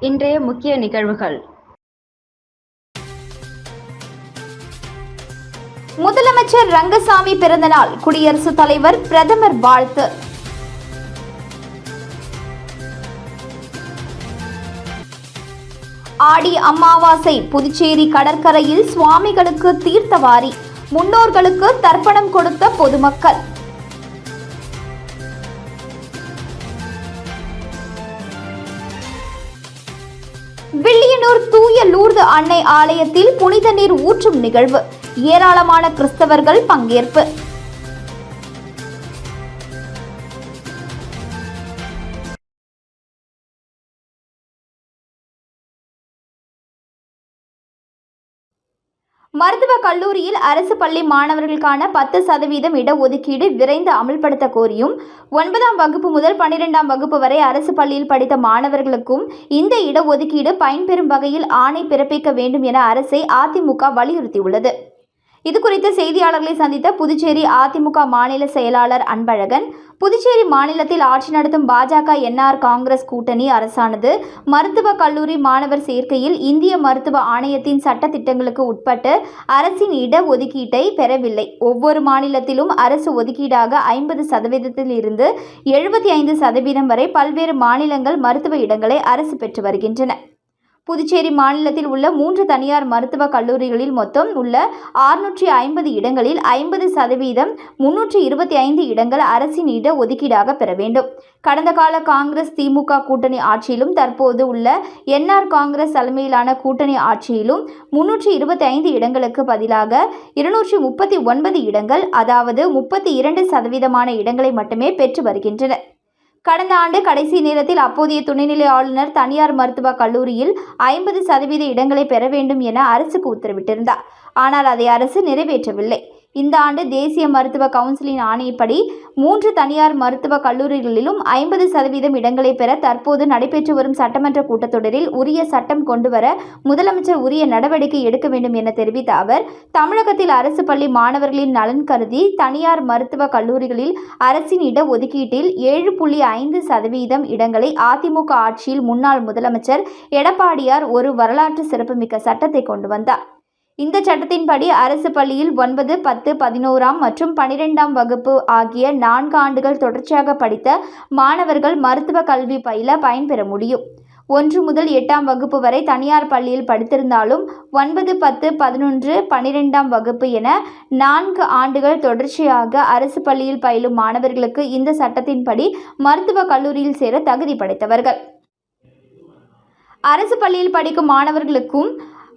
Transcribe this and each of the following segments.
இன்றைய முக்கிய நிகழ்வுகள். முதலமைச்சர் ரங்கசாமி பிறந்தநாள் குடியரசுத் தலைவர் பிரதமர் வாழ்த்து. ஆடி அமாவாசை புதுச்சேரி கடற்கரையில் சுவாமிகளுக்கு தீர்த்தவாரி. முன்னோர்களுக்கு தர்ப்பணம் கொடுத்த பொதுமக்கள். வில்லியனூர் தூய லூர்து அன்னை ஆலயத்தில் புனித நீர் ஊற்றும் நிகழ்வு. ஏராளமான கிறிஸ்தவர்கள் பங்கேற்பு. கல்லூரியில் அரசு பள்ளி மாணவர்களுக்கான பத்து சதவீதம் இடஒதுக்கீடு விரைந்து அமல்படுத்த கோரியும் ஒன்பதாம் வகுப்பு முதல் பன்னிரெண்டாம் வகுப்பு வரை அரசு பள்ளியில் படித்த மாணவர்களுக்கும் இந்த இடஒதுக்கீடு பயன்பெறும் வகையில் ஆணை பிறப்பிக்க வேண்டும் என அரசை அதிமுக வலியுறுத்தியுள்ளது. இதுகுறித்து செய்தியாளர்களை சந்தித்த புதுச்சேரி அதிமுக மாநில செயலாளர் அன்பழகன் புதுச்சேரி மாநிலத்தில் ஆட்சி நடத்தும் பாஜக என்ஆர் காங்கிரஸ் கூட்டணி அரசானது மருத்துவக் கல்லூரி மாணவர் சேர்க்கையில் இந்திய மருத்துவ ஆணையத்தின் சட்ட திட்டங்களுக்கு உட்பட்டு அரசின் இட ஒதுக்கீட்டை பெறவில்லை. ஒவ்வொரு மாநிலத்திலும் அரசு ஒதுக்கீடாக ஐம்பது சதவீதத்தில் இருந்து எழுபத்தி ஐந்து சதவீதம் வரை பல்வேறு மாநிலங்கள் மருத்துவ இடங்களை அரசு பெற்று வருகின்றன. புதுச்சேரி மாநிலத்தில் உள்ள மூன்று தனியார் மருத்துவக் கல்லூரிகளில் மொத்தம் உள்ள ஆறுநூற்றி ஐம்பது இடங்களில் ஐம்பது சதவீதம் முன்னூற்றி இருபத்தி ஐந்து இடங்கள் அரசின் இட ஒதுக்கீடாக பெற வேண்டும். கடந்த கால காங்கிரஸ் திமுக கூட்டணி ஆட்சியிலும் தற்போது உள்ள என்ஆர் காங்கிரஸ் தலைமையிலான கூட்டணி ஆட்சியிலும் முன்னூற்றி இருபத்தி ஐந்து இடங்களுக்கு பதிலாக இருநூற்றி முப்பத்தி ஒன்பது இடங்கள் அதாவது முப்பத்தி இரண்டு சதவீதமான இடங்களை மட்டுமே பெற்று வருகின்றன. கடந்த ஆண்டு கடைசி நேரத்தில் அப்போதைய துணைநிலை ஆளுநர் தனியார் மருத்துவக் கல்லூரியில் ஐம்பது சதவீத இடங்களை பெற வேண்டும் என அரசுக்கு உத்தரவிட்டிருந்தார். ஆனால் அதை அரசு நிறைவேற்றவில்லை. இந்த ஆண்டு தேசிய மருத்துவ கவுன்சிலின் ஆணையப்படி மூன்று தனியார் மருத்துவக் கல்லூரிகளிலும் ஐம்பது சதவீதம் இடங்களை பெற தற்போது நடைபெற்று வரும் சட்டமன்ற கூட்டத்தொடரில் உரிய சட்டம் கொண்டுவர முதலமைச்சர் உரிய நடவடிக்கை எடுக்க வேண்டும் என தெரிவித்த அவர் தமிழகத்தில் அரசு பள்ளி மாணவர்களின் நலன் கருதி தனியார் மருத்துவக் கல்லூரிகளில் அரசின் இட ஒதுக்கீட்டில் ஏழு புள்ளி ஐந்து சதவீதம் இடங்களை அதிமுக ஆட்சியில் முன்னாள் முதலமைச்சர் எடப்பாடியார் ஒரு வரலாற்று சிறப்புமிக்க சட்டத்தை கொண்டு வந்தார். இந்த சட்டத்தின்படி அரசு பள்ளியில் ஒன்பது பத்து பதினோராம் மற்றும் பனிரெண்டாம் வகுப்பு ஆகிய நான்கு ஆண்டுகள் தொடர்ச்சியாக படித்த மாணவர்கள் மருத்துவ கல்வி பயில பயன்பெற முடியும். ஒன்று முதல் எட்டாம் வகுப்பு வரை தனியார் பள்ளியில் படித்திருந்தாலும் ஒன்பது பத்து பதினொன்று பனிரெண்டாம் வகுப்பு என நான்கு ஆண்டுகள் தொடர்ச்சியாக அரசு பள்ளியில் பயிலும் மாணவர்களுக்கு இந்த சட்டத்தின்படி மருத்துவக் கல்லூரியில் சேர தகுதி படைத்தவர்கள். அரசு பள்ளியில் படிக்கும் மாணவர்களுக்கும்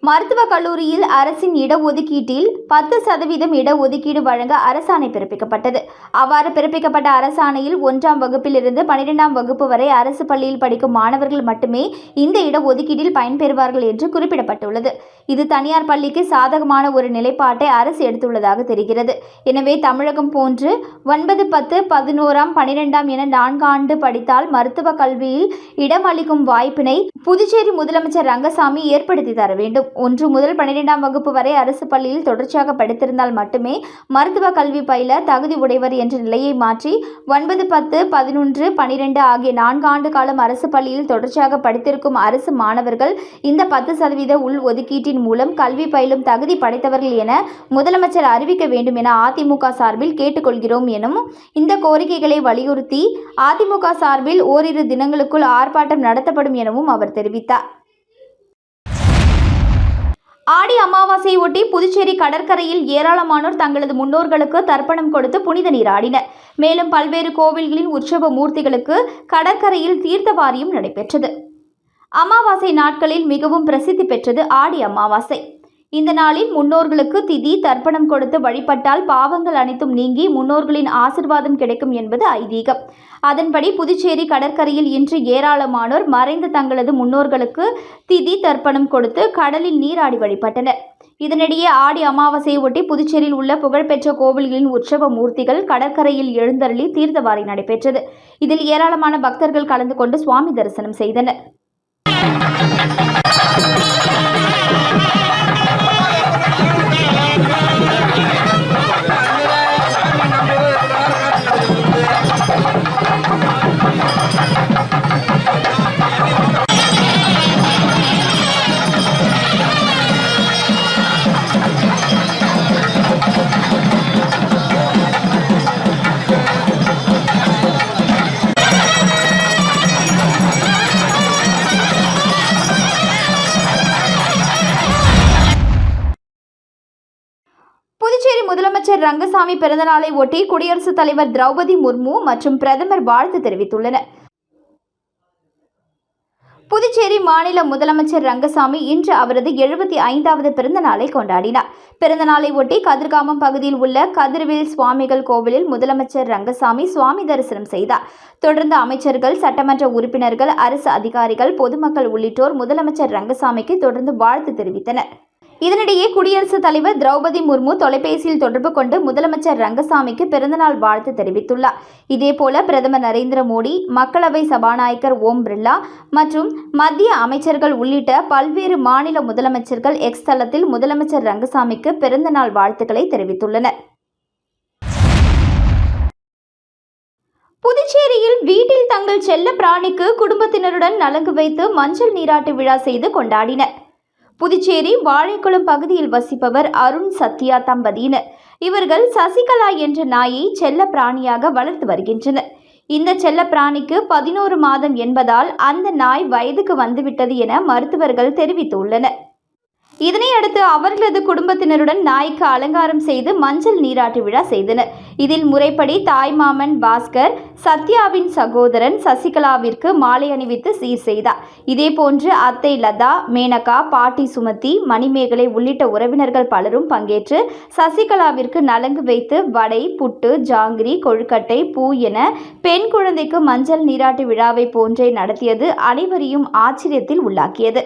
மருத்துவக் கல்லூரியில் அரசின் இடஒதுக்கீட்டில் பத்து சதவீதம் இடஒதுக்கீடு வழங்க அரசாணை பிறப்பிக்கப்பட்டது. அவ்வாறு பிறப்பிக்கப்பட்ட அரசாணையில் ஒன்றாம் வகுப்பிலிருந்து பனிரெண்டாம் வகுப்பு வரை அரசு பள்ளியில் படிக்கும் மாணவர்கள் மட்டுமே இந்த இடஒதுக்கீட்டில் பயன்பெறுவார்கள் என்று குறிப்பிடப்பட்டுள்ளது. இது தனியார் பள்ளிக்கு சாதகமான ஒரு நிலைப்பாட்டை அரசு எடுத்துள்ளதாக தெரிகிறது. எனவே தமிழகம் போன்று ஒன்பது பத்து பதினோராம் பனிரெண்டாம் என நான்கு ஆண்டு படித்தால் மருத்துவ கல்வியில் இடமளிக்கும் வாய்ப்பினை புதுச்சேரி முதலமைச்சர் ரங்கசாமி ஏற்படுத்தி தர வேண்டும். ஒன்று முதல் பன்னிரெண்டாம் வகுப்பு வரை அரசு பள்ளியில் தொடர்ச்சியாக படித்திருந்தால் மட்டுமே மருத்துவ கல்வி பயில தகுதி உடையவர் என்ற நிலையை மாற்றி ஒன்பது பத்து பதினொன்று பனிரெண்டு ஆகிய நான்கு ஆண்டு காலம் அரசு பள்ளியில் தொடர்ச்சியாக படித்திருக்கும் அரசு மாணவர்கள் இந்த பத்து சதவீத உள் ஒதுக்கீட்டின் மூலம் கல்வி பயிலும் தகுதி படைத்தவர்கள் என முதலமைச்சர் அறிவிக்க வேண்டும் என அதிமுக சார்பில் கேட்டுக்கொள்கிறோம் எனும் இந்த கோரிக்கைகளை வலியுறுத்தி அதிமுக சார்பில் ஓரிரு தினங்களுக்குள் ஆர்ப்பாட்டம் நடத்தப்படும் எனவும் அவர் தெரிவித்தார். ஆடி அமாவாசையை ஒட்டி புதுச்சேரி கடற்கரையில் ஏராளமானோர் தங்களது முன்னோர்களுக்கு தர்ப்பணம் கொடுத்து புனித நீராடினர் மேலும் பல்வேறு கோவில்களின் உற்சவ மூர்த்திகளுக்கு கடற்கரையில் தீர்த்த வாரியம் நடைபெற்றது. அமாவாசை நாட்களில் மிகவும் பிரசித்தி பெற்றது ஆடி அமாவாசை. இந்த நாளில் முன்னோர்களுக்கு திதி தர்ப்பணம் கொடுத்து வழிபட்டால் பாவங்கள் அனைத்தும் நீங்கி முன்னோர்களின் ஆசிர்வாதம் கிடைக்கும் என்பது ஐதீகம். அதன்படி புதுச்சேரி கடற்கரையில் இன்று ஏராளமானோர் மறைந்த தங்களது முன்னோர்களுக்கு திதி தர்ப்பணம் கொடுத்து கடலில் நீராடி வழிபட்டனர். இதனிடையே ஆடி அமாவாசையை ஒட்டி புதுச்சேரியில் உள்ள புகழ்பெற்ற கோவில்களின் உற்சவ மூர்த்திகள் கடற்கரையில் எழுந்தருளி தீர்த்தவாரி நடைபெற்றது. இதில் ஏராளமான பக்தர்கள் கலந்து கொண்டு சுவாமி தரிசனம் செய்தனர். முதலமைச்சர் பிறந்தநாளை ஒட்டி குடியரசுத் தலைவர் திரௌபதி முர்மு மற்றும் பிரதமர் வாழ்த்து தெரிவித்துள்ளனர். புதுச்சேரி மாநில முதலமைச்சர் ரங்கசாமி இன்று அவரது எழுபத்தி ஐந்தாவது பிறந்த நாளை கொண்டாடினார். பிறந்த நாளை ஒட்டி கதிர்காமம் பகுதியில் உள்ள கதிர்வேல் சுவாமிகள் கோவிலில் முதலமைச்சர் ரங்கசாமி சுவாமி தரிசனம் செய்தார். தொடர்ந்து அமைச்சர்கள் சட்டமன்ற உறுப்பினர்கள் அரசு அதிகாரிகள் பொதுமக்கள் உள்ளிட்டோர் முதலமைச்சர் ரங்கசாமிக்கு தொடர்ந்து வாழ்த்து தெரிவித்தனர். இதனிடையே குடியரசுத் தலைவர் திரௌபதி முர்மு தொலைபேசியில் தொடர்பு கொண்டு முதலமைச்சர் ரங்கசாமிக்கு பிறந்தநாள் வாழ்த்து தெரிவித்துள்ளார். இதேபோல பிரதமர் நரேந்திர மோடி மக்களவை சபாநாயகர் ஓம் பிர்லா மற்றும் மத்திய அமைச்சர்கள் உள்ளிட்ட பல்வேறு மாநில முதலமைச்சர்கள் எக்ஸ் தளத்தில் முதலமைச்சர் ரங்கசாமிக்கு பிறந்தநாள் வாழ்த்துக்களை தெரிவித்துள்ளனர். புதுச்சேரியில் வீட்டில் தங்கள் செல்ல பிராணிக்கு குடும்பத்தினருடன் நலங்கு வைத்து மஞ்சள் நீராட்டு விழா செய்து கொண்டாடினர். புதுச்சேரி வாழைக்குளம் பகுதியில் வசிப்பவர் அருண் சத்யா தம்பதியினர். இவர்கள் சசிகலா என்ற நாயை செல்ல பிராணியாக வளர்த்து வருகின்றனர். இந்த செல்ல பிராணிக்கு பதினோரு மாதம் என்பதால் அந்த நாய் வயதுக்கு வந்துவிட்டது என மருத்துவர்கள் தெரிவித்துள்ளனர். இதனையடுத்து அவர்களது குடும்பத்தினருடன் நாய்க்கு அலங்காரம் செய்து மஞ்சள் நீராட்டு விழா செய்தனர். இதில் முறைப்படி தாய்மாமன் பாஸ்கர் சத்யாவின் சகோதரன் சசிகலாவிற்கு மாலை அணிவித்து சீர் செய்தார். இதேபோன்று அத்தை லதா மேனகா பாட்டி சுமதி மணிமேகலை உள்ளிட்ட உறவினர்கள் பலரும் பங்கேற்று சசிகலாவிற்கு நலங்கு வைத்து வடை புட்டு ஜாங்கிரி கொழுக்கட்டை பூ என பெண் குழந்தைக்கு மஞ்சள் நீராட்டு விழாவை போன்றே நடத்தியது அனைவரையும் ஆச்சரியத்தில் உள்ளாக்கியது.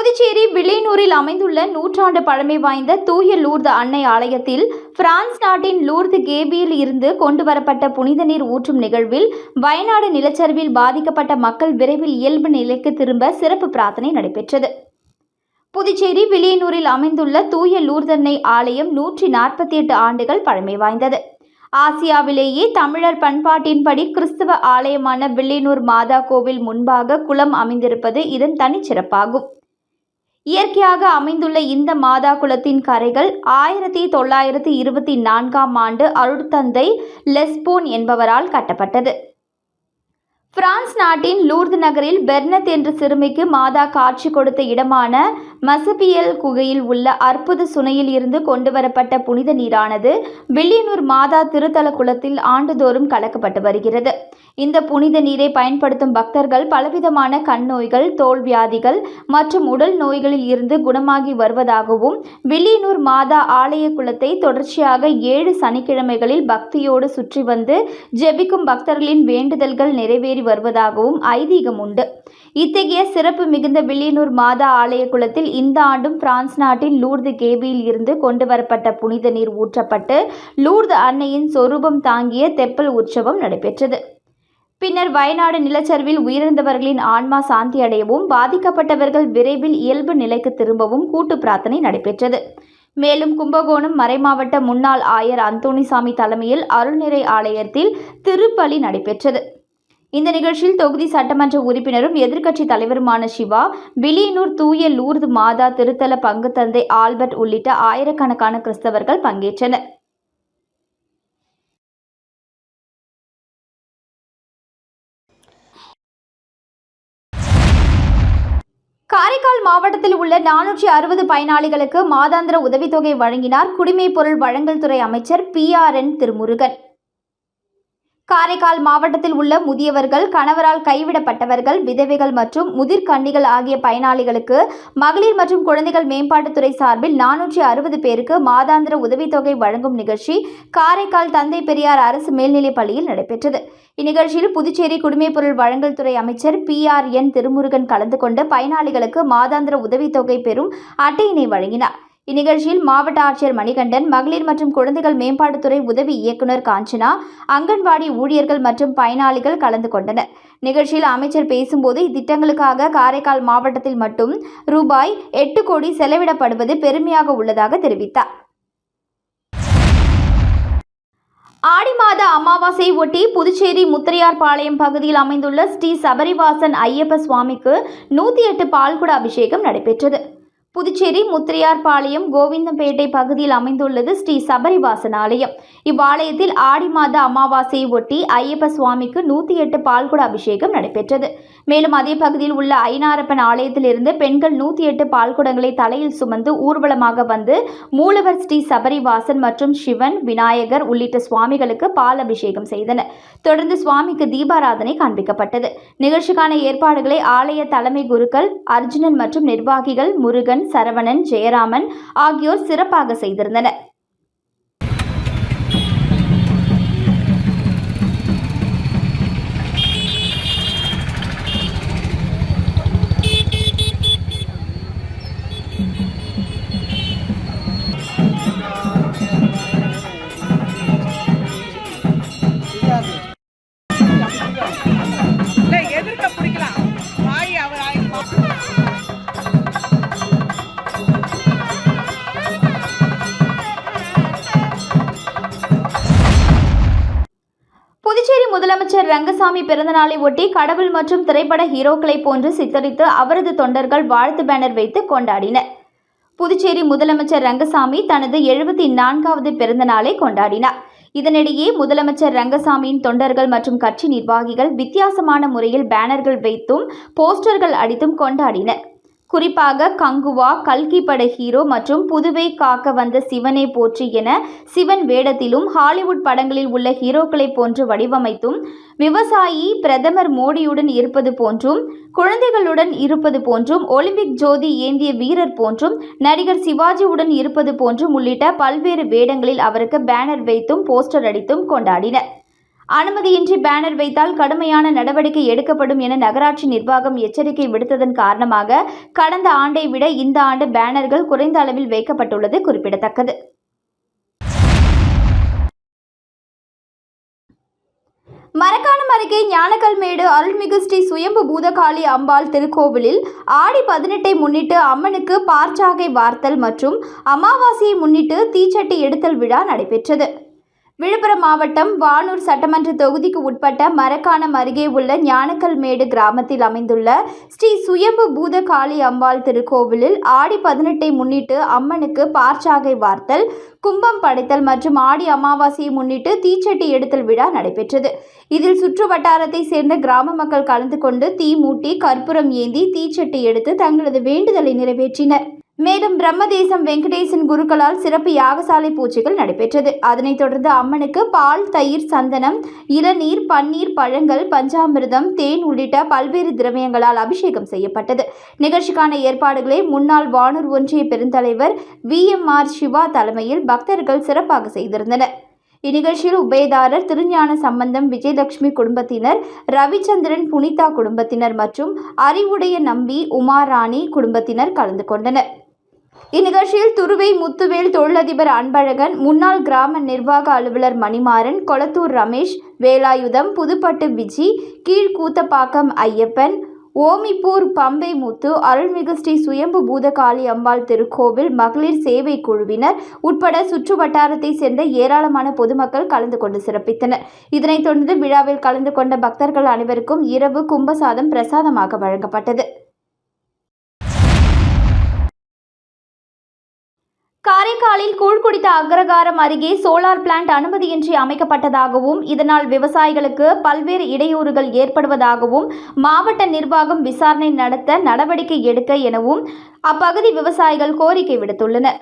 புதுச்சேரி வில்லியனூரில் அமைந்துள்ள நூற்றாண்டு பழமை வாய்ந்த தூய லூர்து அன்னை ஆலயத்தில் பிரான்ஸ் நாட்டின் லூர்து கேபியில் இருந்து கொண்டுவரப்பட்ட புனித நீர் ஊற்றும் நிகழ்வில் வயநாடு நிலச்சரிவில் பாதிக்கப்பட்ட மக்கள் விரைவில் இயல்பு நிலைக்கு திரும்ப சிறப்பு பிரார்த்தனை நடைபெற்றது. புதுச்சேரி வில்லியனூரில் அமைந்துள்ள தூய லூர்தன்னை ஆலயம் நூற்றி நாற்பத்தி எட்டு ஆண்டுகள் பழமை வாய்ந்தது. ஆசியாவிலேயே தமிழர் பண்பாட்டின்படி கிறிஸ்தவ ஆலயமான வில்லியனூர் மாதா கோவில் முன்பாக குளம் அமைந்திருப்பது இதன் தனிச்சிறப்பாகும். இயற்கையாக அமைந்துள்ள இந்த மாதா குளத்தின் கரைகள் ஆயிரத்தி தொள்ளாயிரத்தி இருபத்தி நான்காம் ஆண்டு அருட்தந்தை லெஸ்போன் என்பவரால் கட்டப்பட்டது. பிரான்ஸ் நாட்டின் லூர்து நகரில் பெர்னத் என்ற சிறுமிக்கு மாதா காட்சி கொடுத்த இடமான மசபியல் குகையில் உள்ள அற்புத சுனையில் இருந்து கொண்டுவரப்பட்ட புனித நீரானது வில்லியனூர் மாதா திருத்தல குளத்தில் ஆண்டுதோறும் கலக்கப்பட்டு வருகிறது. இந்த புனித நீரை பயன்படுத்தும் பக்தர்கள் பலவிதமான கண் நோய்கள் தோல் வியாதிகள் மற்றும் உடல் நோய்களில் இருந்து குணமாகி வருவதாகவும் வில்லியனூர் மாதா ஆலய குளத்தை தொடர்ச்சியாக ஏழு சனிக்கிழமைகளில் பக்தியோடு சுற்றி வந்து ஜெபிக்கும் பக்தர்களின் வேண்டுதல்கள் நிறைவேறி வருவதாகவும் ஐதீகம் உண்டு. இத்தகைய சிறப்பு மிகுந்த வில்லியனூர் மாதா ஆலய குளத்தில் இந்த ஆண்டும் பிரான்ஸ் நாட்டின் லூர்து கேபியில் இருந்து கொண்டு வரப்பட்ட புனித நீர் ஊற்றப்பட்டு லூர்து அன்னையின் சொரூபம் தாங்கிய தெப்பல் உற்சவம் நடைபெற்றது. பின்னர் வயநாடு நிலச்சரிவில் உயிரிழந்தவர்களின் ஆன்மா சாந்தி அடையவும் பாதிக்கப்பட்டவர்கள் விரைவில் இயல்பு நிலைக்கு திரும்பவும் கூட்டு பிரார்த்தனை நடைபெற்றது. மேலும் கும்பகோணம் மறைமாவட்ட முன்னாள் ஆயர் அந்தோணிசாமி தலைமையில் அருள்நிறை ஆலயத்தில் திருப்பலி நடைபெற்றது. இந்த நிகழ்ச்சியில் தொகுதி சட்டமன்ற உறுப்பினரும் எதிர்க்கட்சி தலைவருமான சிவா விலியனூர் தூய லூர்து மாதா திருத்தல பங்கு தந்தை ஆல்பர்ட் உள்ளிட்ட ஆயிரக்கணக்கான கிறிஸ்தவர்கள் பங்கேற்றனர். காரைக்கால் மாவட்டத்தில் உள்ள நானூற்றி அறுபது பயனாளிகளுக்கு மாதாந்திர உதவித்தொகை வழங்கினார் குடிமைப் பொருள் வழங்கல் துறை அமைச்சர் P R N Thirumurugan. Karaikal மாவட்டத்தில் உள்ள முதியவர்கள் கணவரால் கைவிடப்பட்டவர்கள் விதவைகள் மற்றும் முதிர்கன்னிகள் ஆகிய பயனாளிகளுக்கு மகளிர் மற்றும் குழந்தைகள் மேம்பாட்டுத்துறை சார்பில் நானூற்றி அறுபது பேருக்கு மாதாந்திர உதவித்தொகை வழங்கும் நிகழ்ச்சி காரைக்கால் தந்தை பெரியார் அரசு மேல்நிலைப் பள்ளியில் நடைபெற்றது. இந்நிகழ்ச்சியில் புதுச்சேரி குடிமைப்பொருள் வழங்கல் துறை அமைச்சர் பி ஆர் என் திருமுருகன் கலந்து கொண்டு பயனாளிகளுக்கு மாதாந்திர உதவித்தொகை பெறும் அட்டையினை வழங்கினார். இந்நிகழ்ச்சியில் மாவட்ட ஆட்சியர் மணிகண்டன் மகளிர் மற்றும் குழந்தைகள் மேம்பாட்டுத்துறை உதவி இயக்குனர் காஞ்சனா அங்கன்வாடி ஊழியர்கள் மற்றும் பயனாளிகள் கலந்து கொண்டனர். நிகழ்ச்சியில் அமைச்சர் பேசும்போது இத்திட்டங்களுக்காக காரைக்கால் மாவட்டத்தில் மட்டும் ரூபாய் எட்டு கோடி செலவிடப்படுவது பெருமையாக உள்ளதாக தெரிவித்தார். ஆடி மாத அமாவாசையை ஒட்டி புதுச்சேரி முத்திரையார்பாளையம் பகுதியில் அமைந்துள்ள ஸ்ரீ சபரிவாசன் ஐயப்ப சுவாமிக்கு நூற்றி எட்டு பால்குட அபிஷேகம் நடைபெற்றது. புதுச்சேரி முத்திரையார்பாளையம் கோவிந்தம்பேட்டை பகுதியில் அமைந்துள்ளது ஸ்ரீ சபரிவாசன் ஆலயம். இவ்வாலயத்தில் ஆடி மாத அமாவாசையை ஒட்டி ஐயப்ப சுவாமிக்கு நூற்றி எட்டு பால்குட அபிஷேகம் நடைபெற்றது. மேலும் அதே பகுதியில் உள்ள ஐநாரப்பன் ஆலயத்திலிருந்து பெண்கள் நூற்றி எட்டு பால்குடங்களை தலையில் சுமந்து ஊர்வலமாக வந்து மூலவர் ஸ்ரீ சபரிவாசன் மற்றும் சிவன் விநாயகர் உள்ளிட்ட சுவாமிகளுக்கு பால் அபிஷேகம் செய்தனர். தொடர்ந்து சுவாமிக்கு தீபாராதனை காண்பிக்கப்பட்டது. நிகழ்ச்சிக்கான ஏற்பாடுகளை ஆலய தலைமை குருக்கள் அர்ஜுனன் மற்றும் நிர்வாகிகள் முருகன் சரவணன் ஜெயராமன் ஆகியோர் சிறப்பாக செய்திருந்தனர். ரங்கசாமி பிறந்தநாளை ஒட்டி கடவுள் மற்றும் திரைப்பட ஹீரோக்களை போன்று சித்தரித்து அவரது தொண்டர்கள் வாழ்த்து பேனர் வைத்து கொண்டாடினர். புதுச்சேரி முதலமைச்சர் ரங்கசாமி தனது எழுபத்தி நான்காவது பிறந்த நாளை கொண்டாடினார். இதனிடையே முதலமைச்சர் ரங்கசாமியின் தொண்டர்கள் மற்றும் கட்சி நிர்வாகிகள் வித்தியாசமான முறையில் பேனர்கள் வைத்தும் போஸ்டர்கள் அடித்தும் கொண்டாடினர். குறிப்பாக கங்குவா கல்கி பட ஹீரோ மற்றும் புதுவை காக்க வந்த சிவனை போற்றி என சிவன் வேடத்திலும் ஹாலிவுட் படங்களில் உள்ள ஹீரோக்களைப் போன்று வடிவமைத்தும் விவசாயி பிரதமர் மோடியுடன் இருப்பது போன்றும் குழந்தைகளுடன் இருப்பது போன்றும் ஒலிம்பிக் ஜோதி ஏந்திய வீரர் போன்றும் நடிகர் சிவாஜியுடன் இருப்பது போன்றும் உள்ளிட்ட பல்வேறு வேடங்களில் அவருக்கு பேனர் வைத்தும் போஸ்டர் அடித்தும் கொண்டாடினர். அனுமதியின்றி பேனர் வைத்தால் கடுமையான நடவடிக்கை எடுக்கப்படும் என நகராட்சி நிர்வாகம் எச்சரிக்கை விடுத்ததன் காரணமாக கடந்த ஆண்டை விட இந்த ஆண்டு பேனர்கள் குறைந்த அளவில் வைக்கப்பட்டுள்ளது குறிப்பிடத்தக்கது. மரக்காணம் அருகே ஞானக்கல்மேடு அருள்மிகு ஸ்ரீ சுயம்பு பூதகாளி அம்பாள் திருக்கோவிலில் ஆடி பதினெட்டை முன்னிட்டு அம்மனுக்கு பார்ச்சாகை வார்த்தல் மற்றும் அமாவாசையை முன்னிட்டு தீச்சட்டி எடுத்தல் விழா நடைபெற்றது. விழுப்புரம் மாவட்டம் வானூர் சட்டமன்ற தொகுதிக்கு உட்பட்ட மரக்காணம் அருகே உள்ள ஞானக்கல்மேடு கிராமத்தில் அமைந்துள்ள ஸ்ரீ சுயம்பு பூத காளி அம்பாள் திருக்கோவிலில் ஆடி பதினெட்டை முன்னிட்டு அம்மனுக்கு பார்ச்சாகை வார்த்தல் கும்பம் படைத்தல் மற்றும் ஆடி அமாவாசையை முன்னிட்டு தீச்சட்டி எடுத்தல் விழா நடைபெற்றது. இதில் சுற்று வட்டாரத்தை சேர்ந்த கிராம மக்கள் கலந்து கொண்டு தீ மூட்டி கற்பூரம் ஏந்தி தீச்சட்டி எடுத்து தங்களது வேண்டுதலை நிறைவேற்றினர். மேலும் பிரம்மதேசம் வெங்கடேசன் குருக்களால் சிறப்பு யாகசாலை பூஜைகள் நடைபெற்றது. அதனைத் தொடர்ந்து அம்மனுக்கு பால் தயிர் சந்தனம் இளநீர் பன்னீர் பழங்கள் பஞ்சாமிர்தம் தேன் உள்ளிட்ட பல்வேறு திரவியங்களால் அபிஷேகம் செய்யப்பட்டது. நிகழ்ச்சிக்கான ஏற்பாடுகளை முன்னாள் வானூர் ஒன்றிய பெருந்தலைவர் வி. எம். ஆர். சிவா தலைமையில் பக்தர்கள் சிறப்பாக செய்திருந்தனர். இந்நிகழ்ச்சியில் உபயதாரர் திருஞான சம்பந்தம் விஜயலட்சுமி குடும்பத்தினர் ரவிச்சந்திரன் புனிதா குடும்பத்தினர் மற்றும் அறிவுடைய நம்பி உமாராணி குடும்பத்தினர் கலந்து கொண்டனர். இந்நிகழ்ச்சியில் துருவை முத்துவேல் தொழிலதிபர் அன்பழகன் முன்னாள் கிராம நிர்வாக அலுவலர் மணிமாறன் கொளத்தூர் ரமேஷ் வேலாயுதம் புதுப்பட்டு விஜி கீழ்கூத்தப்பாக்கம் ஐயப்பன் ஓமிப்பூர் பம்பை முத்து அருள்மிகு ஸ்ரீ சுயம்பு பூதகாளி அம்பாள் திருக்கோவில் மகளிர் சேவை குழுவினர் உட்பட சுற்று வட்டாரத்தை சேர்ந்த ஏராளமான பொதுமக்கள் கலந்து கொண்டு சிறப்பித்தனர். இதனைத் தொடர்ந்து விழாவில் கலந்து கொண்ட பக்தர்கள் அனைவருக்கும் இரவு கும்பசாதம் பிரசாதமாக வழங்கப்பட்டது. காரைக்காலில் கூழ் குடித்த அக்ரகாரம் அருகே சோலார் பிளான்ட் அனுமதியின்றி அமைக்கப்பட்டதாகவும் இதனால் விவசாயிகளுக்கு பல்வேறு இடையூறுகள் ஏற்படுவதாகவும் மாவட்ட நிர்வாகம் விசாரணை நடத்த நடவடிக்கை எடுக்க எனவும் அப்பகுதி விவசாயிகள் கோரிக்கை விடுத்துள்ளனர்.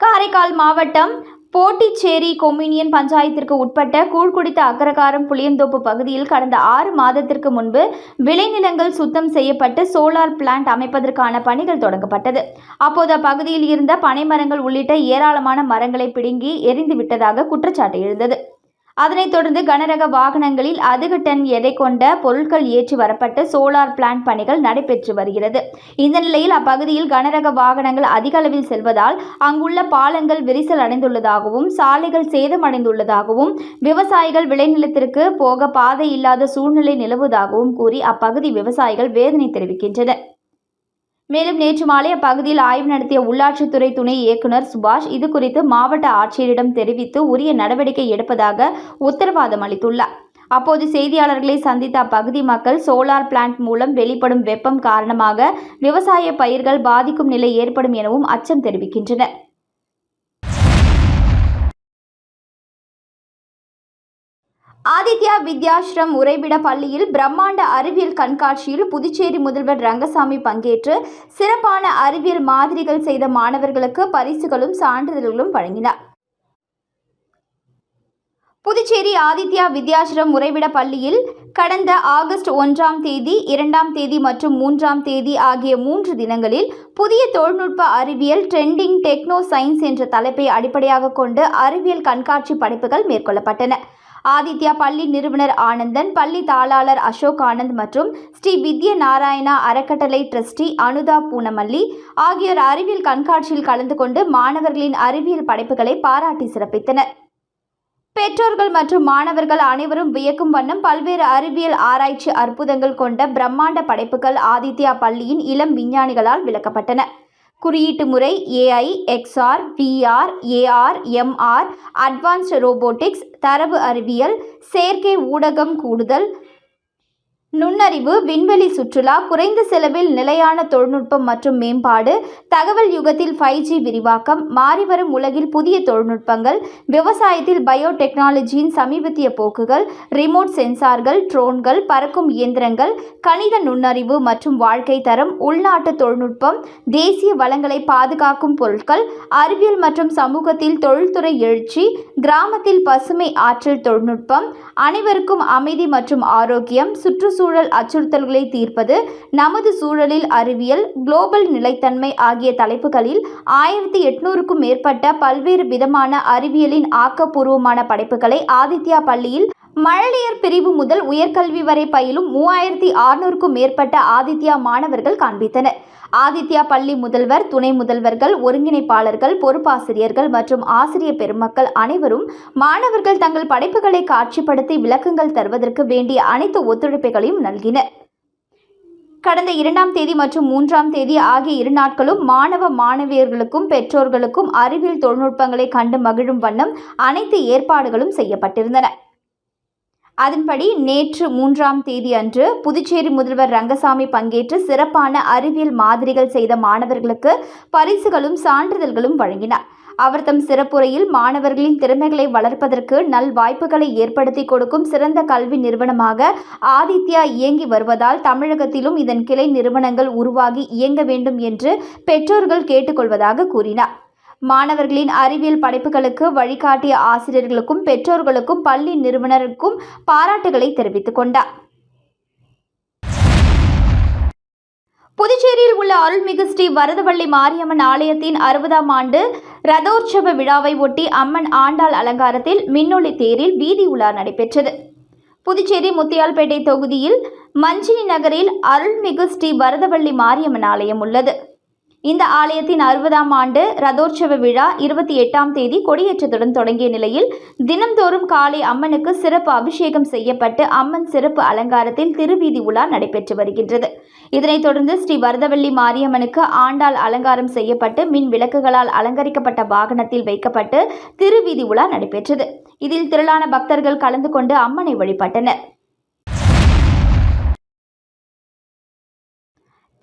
காரைக்கால் மாவட்டம் போட்டிச்சேரி கொம்யூனியன் பஞ்சாயத்திற்கு உட்பட்ட கூழ்குடித்த அக்கரகாரம் புளியந்தோப்பு பகுதியில் கடந்த ஆறு மாதத்திற்கு முன்பு விளைநிலங்கள் சுத்தம் செய்யப்பட்டு சோலார் பிளான்ட் அமைப்பதற்கான பணிகள் தொடங்கப்பட்டது. அப்போது அப்பகுதியில் இருந்த பனைமரங்கள் உள்ளிட்ட ஏராளமான மரங்களை பிடுங்கி எரிந்து விட்டதாக குற்றச்சாட்டு எழுந்தது. அதனைத் தொடர்ந்து கனரக வாகனங்களில் அதிக டன் எடை கொண்ட பொருட்கள் ஏற்றி வரப்பட்டு சோலார் பிளான்ட் பணிகள் நடைபெற்று வருகிறது. இந்த நிலையில் அப்பகுதியில் கனரக வாகனங்கள் அதிக அளவில் செல்வதால் அங்குள்ள பாலங்கள் விரிசல் அடைந்துள்ளதாகவும் சாலைகள் சேதமடைந்துள்ளதாகவும் விவசாயிகள் விளைநிலத்திற்கு போக பாதை இல்லாத சூழ்நிலை நிலவுவதாகவும் கூறி அப்பகுதி விவசாயிகள் வேதனை தெரிவிக்கின்றனர். மேலும் நேற்று மாலை அப்பகுதியில் ஆய்வு நடத்திய உள்ளாட்சித்துறை துணை இயக்குனர் சுபாஷ் இது குறித்து மாவட்ட ஆட்சியரிடம் தெரிவித்து உரிய நடவடிக்கை எடுப்பதாக உத்தரவாதம் அளித்துள்ளார். அப்போது செய்தியாளர்களை சந்தித்த அப்பகுதி மக்கள் சோலார் பிளான்ட் மூலம் வெளிப்படும் வெப்பம் காரணமாக விவசாய பயிர்கள் பாதிக்கும் நிலை ஏற்படும் எனவும் அச்சம் தெரிவிக்கின்றனர். ஆதித்யா வித்யாஸ்ரம் உறைவிட பள்ளியில் பிரம்மாண்ட அறிவியல் கண்காட்சியில் புதுச்சேரி முதல்வர் ரங்கசாமி பங்கேற்று சிறப்பான அறிவியல் மாதிரிகள் செய்த மாணவர்களுக்கு பரிசுகளும் சான்றிதழ்களும் வழங்கினார். புதுச்சேரி ஆதித்யா வித்யாஸ்ரம் உறைவிட பள்ளியில் கடந்த ஆகஸ்ட் ஒன்றாம் தேதி இரண்டாம் தேதி மற்றும் மூன்றாம் தேதி ஆகிய மூன்று தினங்களில் புதிய தொழில்நுட்ப அறிவியல் ட்ரெண்டிங் டெக்னோ சயின்ஸ் என்ற தலைப்பை அடிப்படையாக கொண்டு அறிவியல் கண்காட்சி படைப்புகள் மேற்கொள்ளப்பட்டன. ஆதித்யா பள்ளி நிறுவனர் ஆனந்தன் பள்ளி தாளாளர் அசோக் ஆனந்த் மற்றும் ஸ்ரீ வித்ய நாராயணா அறக்கட்டளை ட்ரஸ்டி அனுதா பூனமல்லி ஆகியோர் அறிவியல் கண்காட்சியில் கலந்து கொண்டு மாணவர்களின் அறிவியல் படைப்புகளை பாராட்டி சிறப்பித்தனர். பெற்றோர்கள் மற்றும் மாணவர்கள் அனைவரும் வியக்கும் வண்ணம் பல்வேறு அறிவியல் ஆராய்ச்சி அற்புதங்கள் கொண்ட பிரம்மாண்ட படைப்புகள் ஆதித்யா பள்ளியின் இளம் விஞ்ஞானிகளால் விளக்கப்பட்டன. குறியீட்டு முறை AI XR VR AR MR advanced robotics தரவு அறிவியல் செயற்கை ஊடகம் கூடுதல் நுண்ணறிவு விண்வெளி சுற்றுலா குறைந்த செலவில் நிலையான தொழில்நுட்பம் மற்றும் மேம்பாடு தகவல் யுகத்தில் ஃபைவ் ஜி விரிவாக்கம் மாறிவரும் உலகில் புதிய தொழில்நுட்பங்கள் விவசாயத்தில் பயோடெக்னாலஜியின் சமீபத்திய போக்குகள் ரிமோட் சென்சார்கள் ட்ரோன்கள் பறக்கும் இயந்திரங்கள் கணித நுண்ணறிவு மற்றும் வாழ்க்கை தரம் உள்நாட்டு தொழில்நுட்பம் தேசிய வளங்களை பாதுகாக்கும் பொருட்கள் அறிவியல் மற்றும் சமூகத்தில் தொழில்துறை எழுச்சி கிராமத்தில் பசுமை ஆற்றல் தொழில்நுட்பம் அனைவருக்கும் அமைதி மற்றும் ஆரோக்கியம் சுற்றுச்சூழல் அச்சுறுத்தல்களை தீர்ப்பது நமது சூழலில் அறிவியல் குளோபல் நிலைத்தன்மை ஆகிய தலைப்புகளில் ஆயிரத்தி எட்நூறுக்கும் மேற்பட்ட பல்வேறு விதமான அறிவியலின் ஆக்கப்பூர்வமான படைப்புகளை ஆதித்யா பள்ளியில் மழலையர் பிரிவு முதல் உயர்கல்வி வரை பயிலும் மூவாயிரத்தி அறுநூறுக்கும் மேற்பட்ட ஆதித்யா மாணவர்கள் காண்பித்தனர். ஆதித்யா பள்ளி முதல்வர் துணை முதல்வர்கள் ஒருங்கிணைப்பாளர்கள் பொறுப்பாசிரியர்கள் மற்றும் ஆசிரியர் பெருமக்கள் அனைவரும் மாணவர்கள் தங்கள் படைப்புகளை காட்சிப்படுத்தி விளக்கங்கள் தருவதற்கு வேண்டிய அனைத்து ஒத்துழைப்புகளையும் நல்கினர். கடந்த இரண்டாம் தேதி மற்றும் மூன்றாம் தேதி ஆகிய இரு நாட்களும் மாணவ மாணவியர்களுக்கும் பெற்றோர்களுக்கும் அறிவியல் தொழில்நுட்பங்களை கண்டு மகிழும் வண்ணம் அனைத்து ஏற்பாடுகளும் செய்யப்பட்டிருந்தன. அதன்படி நேற்று மூன்றாம் தேதி அன்று புதுச்சேரி முதல்வர் ரங்கசாமி பங்கேற்று சிறப்பான அறிவியல் மாதிரிகள் செய்த மாணவர்களுக்கு பரிசுகளும் சான்றிதழ்களும் வழங்கினார். அவர் தம் சிறப்புரையில் மாணவர்களின் திறமைகளை வளர்ப்பதற்கு நல் வாய்ப்புகளை ஏற்படுத்தி கொடுக்கும் சிறந்த கல்வி நிறுவனமாக ஆதித்யா இயங்கி வருவதால் தமிழகத்திலும் இதன் கிளை நிறுவனங்கள் உருவாகி இயங்க வேண்டும் என்று பெற்றோர்கள் கேட்டுக்கொள்வதாக கூறினார். மாணவர்களின் அறிவியல் படைப்புகளுக்கு வழிகாட்டிய ஆசிரியர்களுக்கும் பெற்றோர்களுக்கும் பள்ளி நிறுவனருக்கும் பாராட்டுகளை தெரிவித்துக் கொண்டார். புதுச்சேரியில் உள்ள அருள்மிகு ஸ்ரீ வரதவள்ளி மாரியம்மன் ஆலயத்தின் அறுபதாம் ஆண்டு ரதோற்சவ விழாவை ஒட்டி அம்மன் ஆண்டாள் அலங்காரத்தில் மின்னொளி தேரில் வீதி உலா நடைபெற்றது. புதுச்சேரி முத்தியால்பேட்டை தொகுதியில் மஞ்சினி நகரில் அருள்மிகு ஸ்ரீ வரதவள்ளி மாரியம்மன் ஆலயம் உள்ளது. இந்த ஆலயத்தின் அறுபதாம் ஆண்டு ரதோற்சவ விழா இருபத்தி எட்டாம் தேதி கொடியேற்றத்துடன் தொடங்கிய நிலையில் தினம்தோறும் காலை அம்மனுக்கு சிறப்பு அபிஷேகம் செய்யப்பட்டு அம்மன் சிறப்பு அலங்காரத்தில் திருவீதி உலா நடைபெற்று வருகின்றது. இதனைத் தொடர்ந்து ஸ்ரீ வரதவள்ளி மாரியம்மனுக்கு ஆண்டாள் அலங்காரம் செய்யப்பட்டு மின் விளக்குகளால் அலங்கரிக்கப்பட்ட வாகனத்தில் வைக்கப்பட்டு திருவீதி உலா நடைபெற்றது. இதில் திரளான பக்தர்கள் கலந்து கொண்டு அம்மனை வழிபட்டனர்.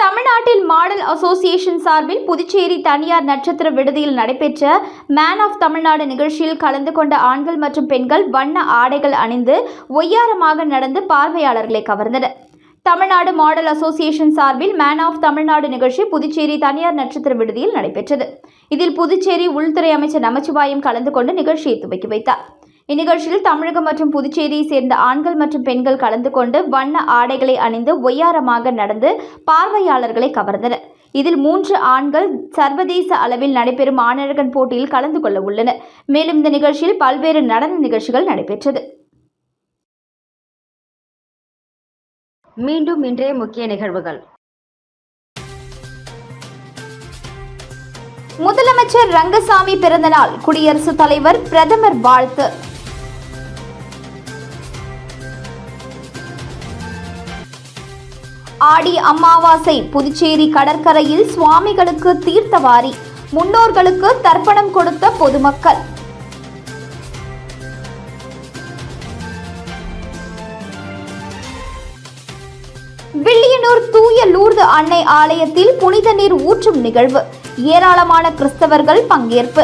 தமிழ்நாட்டில் மாடல் அசோசியேஷன் சார்பில் புதுச்சேரி தனியார் நட்சத்திர விடுதியில் நடைபெற்ற மேன் ஆஃப் தமிழ்நாடு நிகழ்ச்சியில் கலந்து கொண்ட ஆண்கள் மற்றும் பெண்கள் வண்ண ஆடைகள் அணிந்து ஒய்யாரமாக நடந்து பார்வையாளர்களை கவர்ந்தனர். தமிழ்நாடு மாடல் அசோசியேஷன் சார்பில் மேன் ஆஃப் தமிழ்நாடு நிகழ்ச்சி புதுச்சேரி தனியார் நட்சத்திர விடுதியில் நடைபெற்றது. இதில் புதுச்சேரி உள்துறை அமைச்சர் நமச்சிவாயம் கலந்து கொண்டு நிகழ்ச்சியை துவக்கி வைத்தார். இந்நிகழ்ச்சியில் தமிழகம் மற்றும் புதுச்சேரியை சேர்ந்த ஆண்கள் மற்றும் பெண்கள் கலந்து கொண்டு வண்ண ஆடைகளை அணிந்து ஒய்யாரமாக நடந்து பார்வையாளர்களை கவர்ந்தனர். இதில் மூன்று ஆண்கள் சர்வதேச அளவில் நடைபெறும் ஆணழகன் போட்டியில் கலந்து கொள்ள உள்ளனர். மேலும் இந்த நிகழ்ச்சியில் பல்வேறு நடன நிகழ்ச்சிகள் நடைபெற்றது. மீண்டும் இன்றைய முக்கிய நிகழ்வுகள். முதலமைச்சர் ரங்கசாமி பிறந்தநாள் குடியரசுத் தலைவர் பிரதமர் வாழ்த்து. ஆடி அமாவாசை புதுச்சேரி கடற்கரையில் சுவாமிகளுக்கு தீர்த்தவாரி முன்னோர்களுக்கு தர்ப்பணம் கொடுத்த பொதுமக்கள். வில்லியனூர் தூய லூர்து அன்னை ஆலயத்தில் புனித நீர் ஊற்றும் நிகழ்வு. ஏராளமான கிறிஸ்தவர்கள் பங்கேற்பு.